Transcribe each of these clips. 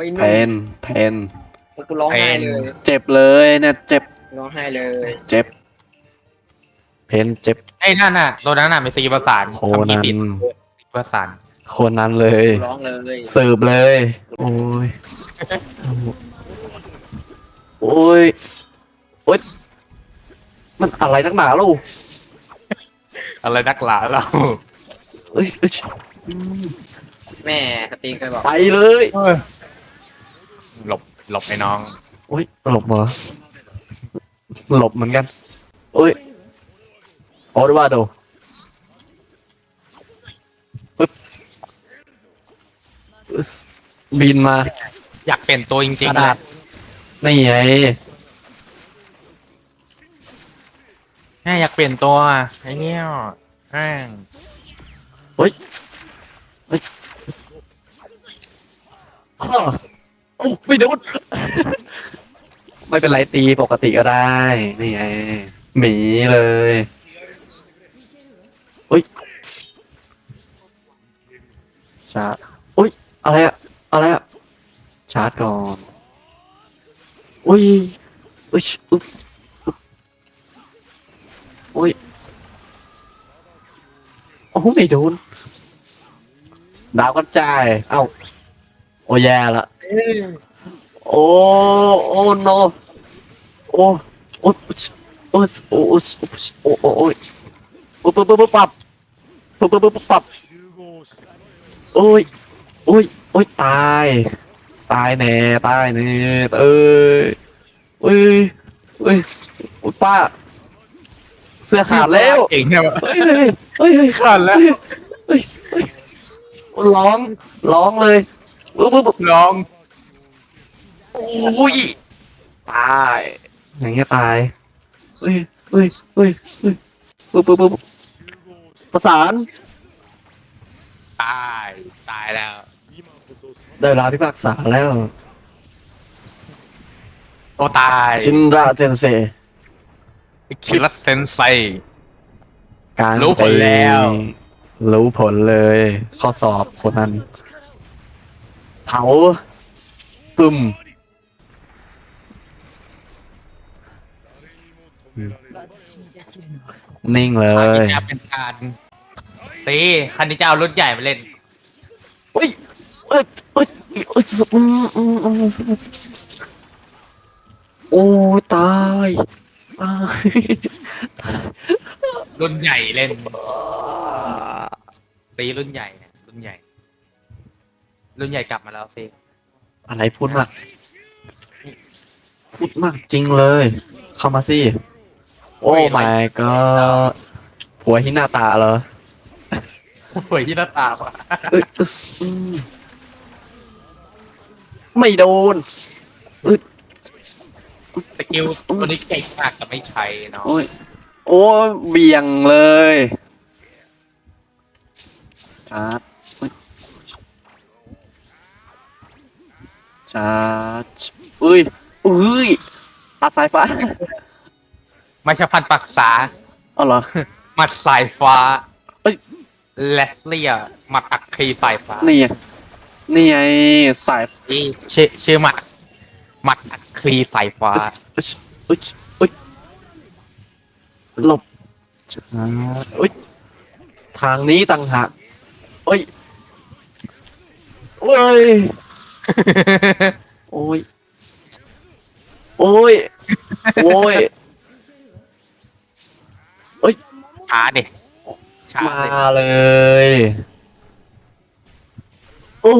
อ้ยเพนุ่มนเพนกูร้องไห้เลยเจ็บเลยเนี่ยเจ็บร้องไห้เลยเจ็บเพนเจ็บไอ้นั่นน่ะตัวนั้นน่ะเป็นซีประสานโคนันทำมีสิประสานโคนนั้นเลยกูร้องเลยสืบเลย โอ้ยโอ้ยโอ้ยมันอะไรนักหนาลูกอะไรนักหลาเราเอ้ยเอ้ยอืมแม่สตีเคยบอกไปเลย หลบหลบไอ้น้องโอ้ยหลบเหรอหลบเหมือนกันโอ้ยโอ้ดว่าโดปึ๊บอึ๊สบินมาอยากเป็นตัวจริงกระๆดานะษนี่ไงแม่อยากเปลี่ยนตัวไอ้เนี่ยแม่งอ้อ โอ้ไม่โดน ไม่เป็นไรตีปกติก็ได้ นี่ไงหมีเลยอุ้ยชาร์จอุ้ย อะไรอะอะไรอะชาร์จก่อนอุ้ยอุ้ยอุ๊บอุ๊บอุ้ยโอ้ไม่โดนดาวกระจาย เอ้า โอ้แย่ละ โอ้โอ้ no โอ้โอ้โอ้โอ้โอ้โอ้โอ้โอ้โอ้ยปุ๊บปุ๊บปุ๊บปุ๊บปับปุ๊บปุ๊บปุ๊บโอ้ยโอ้ยโอ้ยตาย ตายแน่ตายแน่เอ้ยเอ้ยเอ้ยป้า เสื้อขาดแล้วเก่งใช่ไหมเฮ้ยเฮ้ยเฮ้ยขาดแล้วเฮ้ยร้องร้องเลยปุ๊บปุ๊บปุ๊บน้อง อ้ยตายอย่างเงี้ยตายเฮ้ยเฮ้ยเฮ้ยเฮ้ยปุ๊บปุ๊บปุ๊บประสานตายตายแล้วได้เวลาพิพากษาแล้วโอ้ตายชินราเจนเซคิรัสเซนไซ การรู้ผลแล้ว รู้ผลเลย ข้อสอบคนนั้นเผาปึ้ม นิ่งเลอันย นี้จะเป็นการตีคันนี้จะเอารถใหญ่มาเล่น เฮ้ยเอ้ยเอ้ยเอ้ยอืมอืมอืมโอ้ยตายตายรุ่นใหญ่เล่นตีรุ่นใหญ่เนี่ยรุ่นใหญ่ รุ่นใหญ่กลับมาแล้วสิอะไรพูดมาก พูดมากจริงเลย เข้ามาสิ โอ้ my god ผัวฮินาตาเหรอหวยที่หน้าตาว่ะเอ้ยอึ๊สอืมไม่โดน สกิลตัวนี้เก่งมากแต่ไม่ใช้เนาะโอ้ย โอ้ยเบี่ยงเลยชาร์จอุ๊ยชาร์จอุ้ยอุ้ยตัดสายฟ้า ไม่ใช่พันปรักษาเอาเหรอมัดสายฟ้าเอ้ย เลสเลียมัดอักคีสายฟ้านี่ไงนี่ไงสายที่ชื่อชื่อมัดมัดอักคีสายฟ้า อุ๊ยอุ๊ยอุ๊ยหลบชาร์จอุ้ยทางนี้ต่างหากเอ้ยโอ้ยโอ้ยโอ้ยโอ้ย ช้าดิช้ามาดิเลย โอ้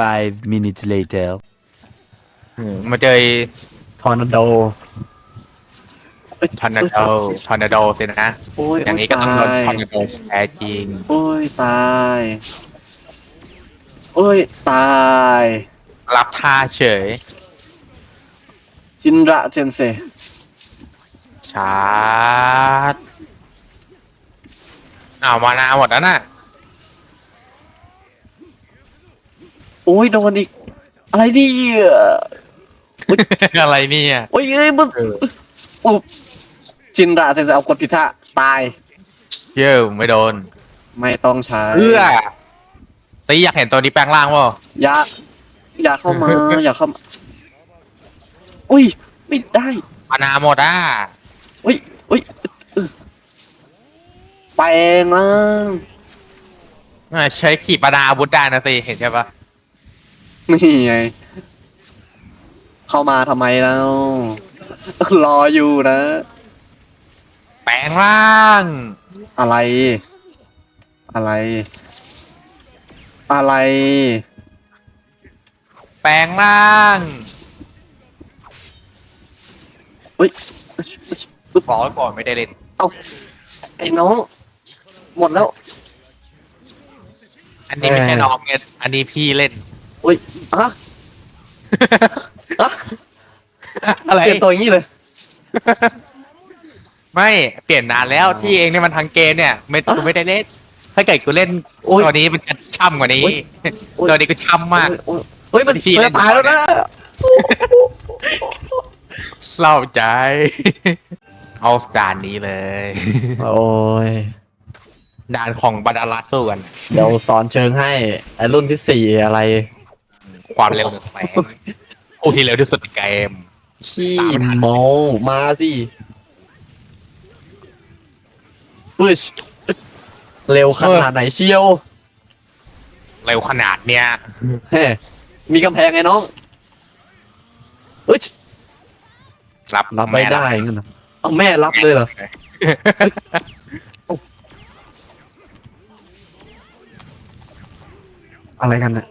Five minutes later. อืมมาเจอทอร์นาโดทอร์นาโดทอร์นาโดสินะ โอ้ยอย่างนี้ก็ต้องโดนตายทอร์นาโดแท้จริง โอ้ยตายโอ้ยตายรับท่าเฉย จินระเจนเซชาร์จ อ้าวมานาหมดแล้วน่ะโอ้ยโดนอีก อะไรดีอะอะไรเนี่ยโอ้ยเอ้ยมึงเออปุ๊บจินระเจนเซเอากดผิดท่าตาย เยี่ยมไม่โดน ไม่ต้องใช้เพื่อซีอยากเห็นตัวนี้แปลงร่างป่ะยะอย่าเข้ามา อย่าเข้ามาอุ้ย ไม่ได้มานาหมดอะอุ้ยอุ้ยเออ แปลงนะใช้ขีปนาอาวุธได้นะสิเห็นใช่ปะนี่ไง เข้ามาทำไมแล้ว รออยู่นะ แปลงร่างอะไร อะไร อะไร แปลงร่างอุ้ย บอกไว้ก่อนไม่ได้เล่น ไอ้น้อง หมดแล้ว อันนี้ไม่ใช่เออน้องเนี่ยอันนี้พี่เล่น อุ้ยอะอะอะไร เปลี่ยนตัวอย่างนี้เลย ไม่เปลี่ยนนานแล้วที่เองเนี่ยมันทางเกมเนี่ย ไม่อะกูไม่ได้เล่น ถ้าเกิดกูเล่นโอ้ยตัวนี้มันจะช่ำกว่านี้โอ้ยโอ้ยตัวนี้ก็ช่ำมาก โอ้ยเฮ้ยมันพี่มันเล่จะนตายแล้วนะเศร้าใจ เอาด่านนี้เลย โอ้ย ด่านของบรรดาลัดสู้กันเดี๋ยวสอนเชิงให้ไอ้รุ่นที่สี่อะไรความเร็วหนึ่งแสงผู้ที่เร็วที่สุดในเกมขี้ตามมันทันโมมาสิปึ๊ชเร็วขนาดไหนเชียว เร็วขนาดเนี้ยเฮ้มีกำแพงไงน้องเอ้ยรับรับไม่ได้งั้นเหรอเอาแม่รับเลยเหรอ อะไรกันเนี่ย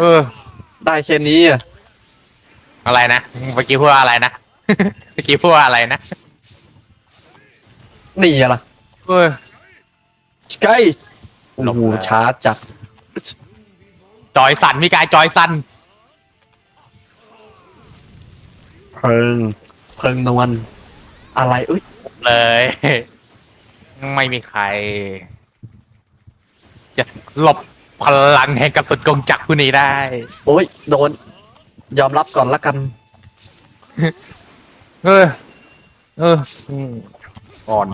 เออ ได้แค่นี้อะอะไรนะ เมื่อกี้พูดว่าอะไรนะ เมื่อกี้พูดว่าอะไรนะ นี่อะล่ะเออใกล้หลโอ้บโหแล้วช้าจัดจอยสันมีกายจอยสันเพิงเพิงนวลอะไรอุ้ยเลย ไม่มีใคร จะหลบพลังแห่งกระสุนกงจักรผู้นี้ได้ โอ้ยโดน ยอมรับก่อนละกัน เออ เอออืมก่อน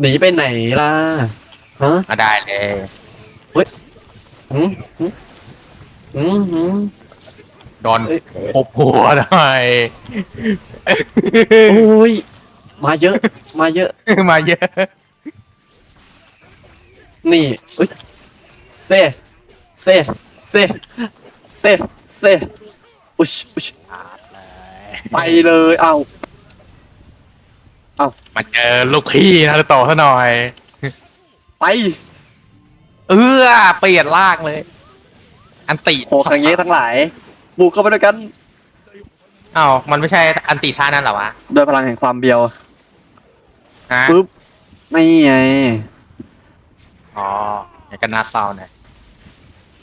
หนีไปไหนล่ะฮะมาได้เลยหืมหืมหืมหืมโดนเอ้ยปบหัวหน่อยโอ้ย มาเยอะ มาเยอะ มาเยอะ นี่อุ้ยเซ่เซ่เซ่เซ่เซ่อุชอุชไปเลยเอามาเจอลูกพี่นารุโตะซะหน่อย ไป เออเปลี่ยนล่างเลย อันติโหคังเงี้ทั้งหลายบุกเข้าไปด้วยกันอ้าวมันไม่ใช่อันติท่านั้นเหรอวะด้วยพลังแห่งความเบียวฮะปึ๊บไม่ไง อ๋ออยากกันนาเศร้าหน่อย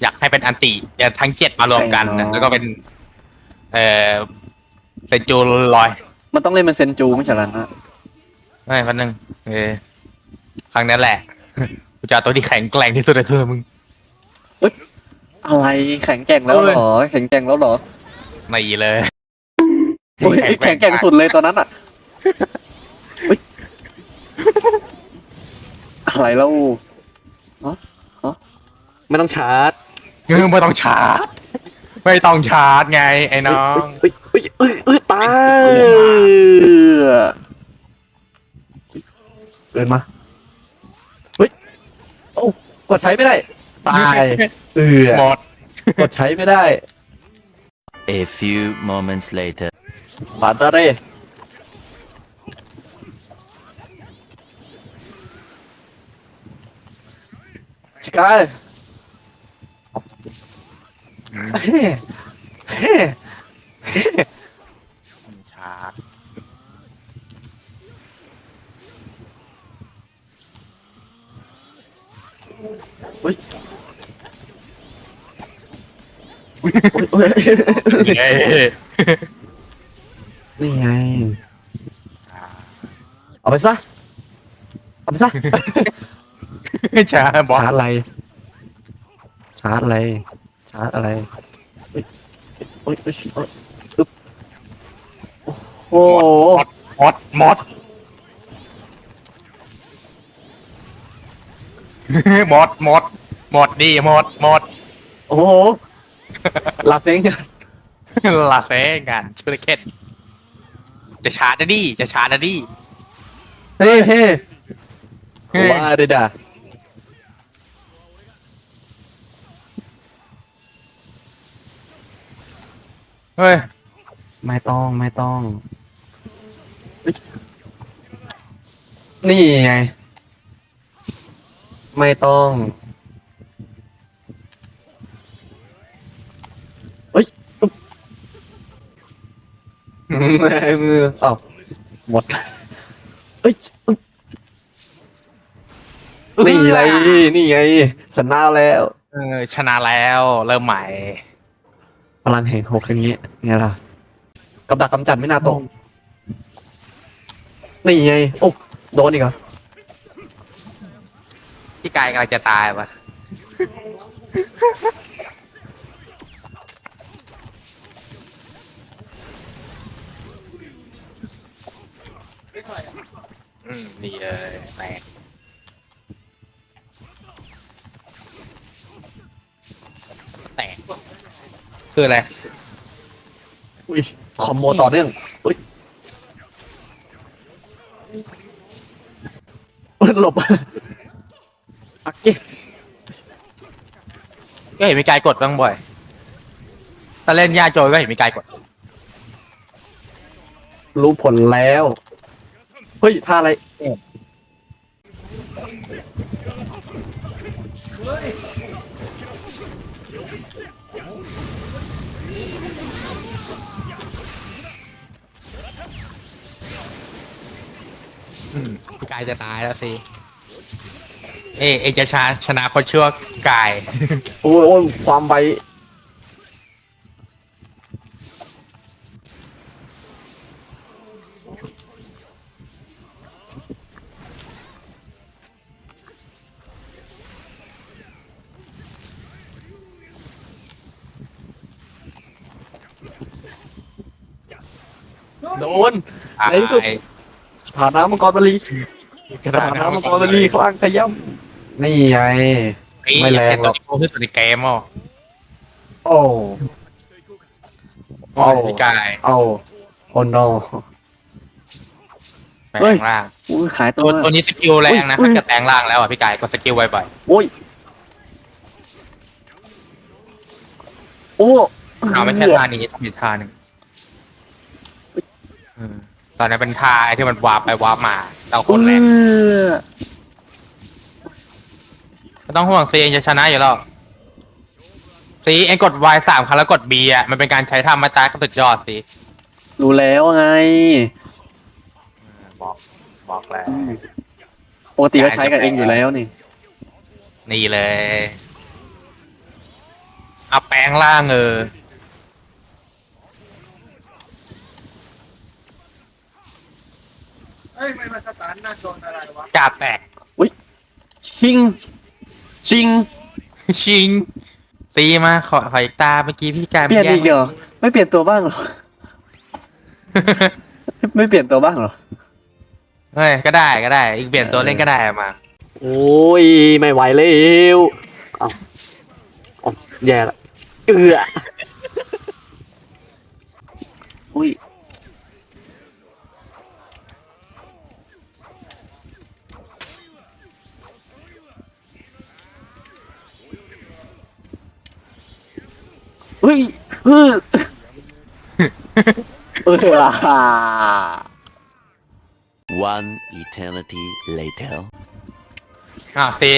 อยากให้เป็นอันติอยากทั้งเจ็ดมารวมกันนะแล้วก็เป็น เออเซนจูลอยมันต้องเล่นเป็นเซนจูไม่ใช่เหรอนะไม่พันหนึ่งเออครั้งนั้นแหละกูจะเอาตัวที่แข็งแกร่งที่สุดในเธอมึงอะไรแข็งแกร่งแล้วเหรอแข็งแกร่งแล้วเหรอไม่เลยโอ้ยแข็งแกร่งสุดเลยตอนนั้นอะเฮ้ยอะไรแล้วฮะฮะ ไม่ต้องชาร์จเออไม่ต้องชาร์จไม่ต้องชาร์จไงไอ้น้องเอ้ยเอ้ยเอ้ยเอ้ยตายเดินมาเฮ้ยโอ้กดใช้ไม่ได้ ตายเออหมดกดใช้ไม่ได้ A few moments later. ปาตาเร่ ชิคายเฮ้เฮ้ชาร์จเฮ้ยโอ้ยโอ้ยเย้นี่ไง เอาไปซะ เอาไปซะ ชาร์จบอสชาร์จอะไร ชาร์จอะไร ชาร์จอะไรเฮ้ยเฮ้ยเฮ้ยเฮ้ยอึ๊บโอ้โหหมดหมดหมดหมดหมดดีหมดหมดโอ้โหลาเซ็งลาเซกันชูริเคนจะชาร์จนะดิจะชาร์จนะดิเฮ้เฮ้เฮ้ยว่าเดด่า เฮ้ย ไม่ต้องไม่ต้องเอ้ยนี่ไง ไม่ต้อง เฮ้ยอุ๊บมือเอ้าหมดเฮ้ยอุ๊บนี่ไงนี่ไงชนะแล้ว เออชนะแล้ว เริ่มใหม่ พลังแห่งหกอย่างเงี้ยไงล่ะกับดักกำจัดไม่น่าตกนี่ไงโอ้โดนอีกเหรอพี่กายกำลังจะตายปะอืมนี่เลยแตก คืออะไร อุ้ยคอมโบต่อเนื่องอุ้ยหลบอักเก้ก็เห็นมีกายกดบ้างบ่อย ถ้าเล่นยาโจยก็เห็นมีกายกด รู้ผลแล้ว เฮ้ยท่าอะไรอืมพี่ กายจะตายแล้วสิ เอยเอยจะชนะชนะคนชั่วกาย โอ้ยโอ้ยความไวโดนในที่สุด ฐานะมังกรบาลีกระฐานะมังกรบาลีคลั่งขย้ำนี่ไง ไม่ไม่แรแรงงหหรรออกกที่สุดในเกมอะโอ้โอ้ยพี่กายเอาโอ้ no แปลเฮ้ยงร่างอุ้ยขายตัตัววตัวนี้สกิลแรงนะอุ้ยถ้าเกิดแปลงร่างแล้วอะพี่กายกดสกิลไว้บ่อยโอ้ยโอ้เอาไม่ใช่ท่านี้ต้องมีท่าหนึ่งอืม ตอนนั้นเป็นท่าไอ้ที่มันวาร์ปไปวาร์ปมาเราคนแรงเออไม่ต้องห่วงซีเองจะชนะอยู่แล้วซีเองกด Y สามครั้งแล้วกด B อะมันเป็นการใช้ท่ามาตายก็สุดยอดสิรู้แล้วไง บอกบอกแล้วปกติก็ใช้กับเองอยู่แล้วนี่ นี่เลยเอาแปลงร่างเออ เฮ้ยไม่มาสตาร์ทหน้าโดนอะไรวะกาดแตกชิง ชิง ชิง ตีมาขอขออีกตาเมื่อกี้พี่กายเปลี่ยนอีกเหรอไม่เปลี่ยนตัวบ้างเหรอ ไม่เปลี่ยนตัวบ้างเหรอ เฮ้ยก็ได้ก็ได้ อีกเปลี่ยนตัวเล่นก็ได้มาโอ้ย ไม่ไหวแล้วเอาเอาแย่ละเอืออุ้ย เฮ้ยเออเอออ่า One eternity later. อ้าวสี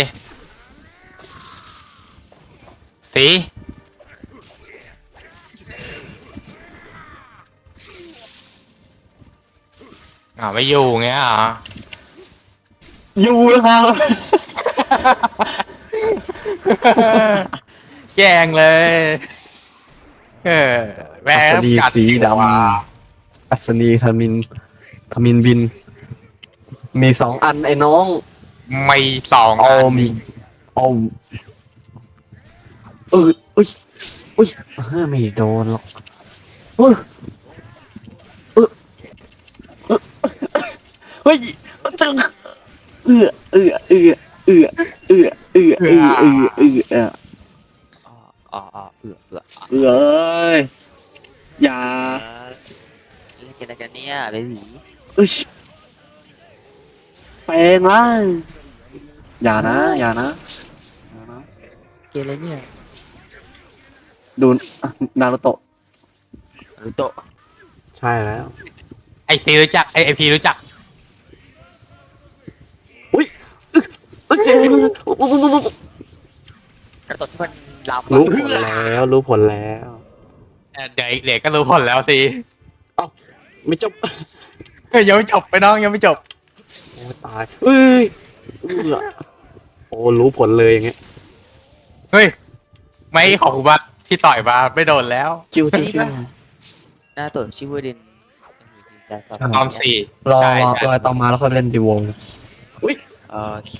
สีอ้าวไม่อยู่เงี้ยเหรออยู่นะครับแย่งเลย เออแม่อัศนีกัสีดว่ะำอัศนีทมินทมินบิน มีสองอันไอ้น้องไม่สองเอาอันมีเอาเอออุ้ยอุ้ยเออไม่โดนหรอกเออเออเออเฮ้ยจึงเอือเอือเอือเอือเอือเอือเอือเอือเอือเอืออ๋ออ๋ออ๋อ เอือเอือเอือเอ้ยอย่าเออเล่นกันอะไรกันเนี่ยเบบีอึชแปลงร่างอย่านะ อย่านะอย่านะเกมอะไรเนี่ยดูนารูโตะรูโตะใช่แล้ว ไอซีรู้จักไอไอพีรู้จักเอ้ย เจ๊รูโตะที่มันลำรู้ผลแล้วรู้ผลแล้วเออเดี๋ยวอีกเดี๋ยวก็รู้ผลแล้วสิไม่จบเฮ้ยยังไม่จบไปน้องยังไม่จบโอ้ยตายเอ้ยเอือโอ้รู้ผลเลยอย่างเงี้ยเฮ้ยไม่ของคุณบัตที่ต่อยมาไม่โดนแล้วจิ้วจิ้วจิ้วหน้าตัวชิวดินจะตอบตอนสี่รอใช่รอใช่รอต่อมาแล้วค่อยเล่นดีวงโอเค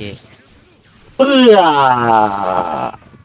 เอื้อ